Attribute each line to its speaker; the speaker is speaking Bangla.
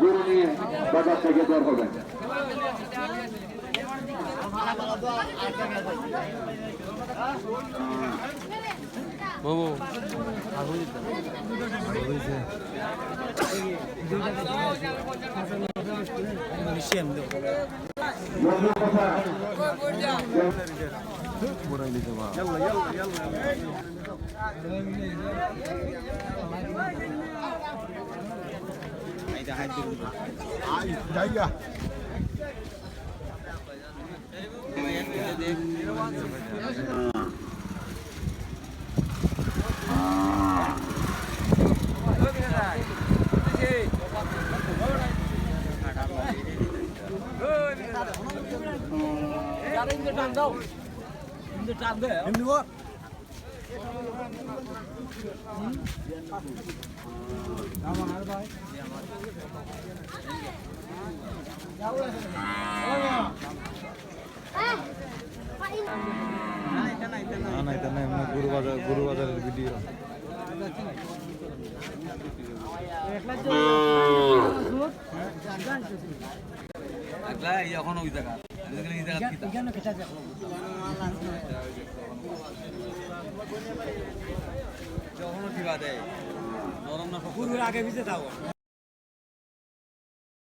Speaker 1: গরু নিয়ে বাজার থেকে দর হবেন
Speaker 2: বাবু
Speaker 1: كوره يا جماعه يلا يلا يلا يلا
Speaker 2: جايه Hãy subscribe cho kênh Ghiền Mì Gõ Để không bỏ lỡ những video hấp dẫn না না এটা না এমনি গরু বাজার গরু বাজারের ভিডিও এখন ওই জায়গা যখনও কিবা দেয় নরম না আগে ভিজে দাও।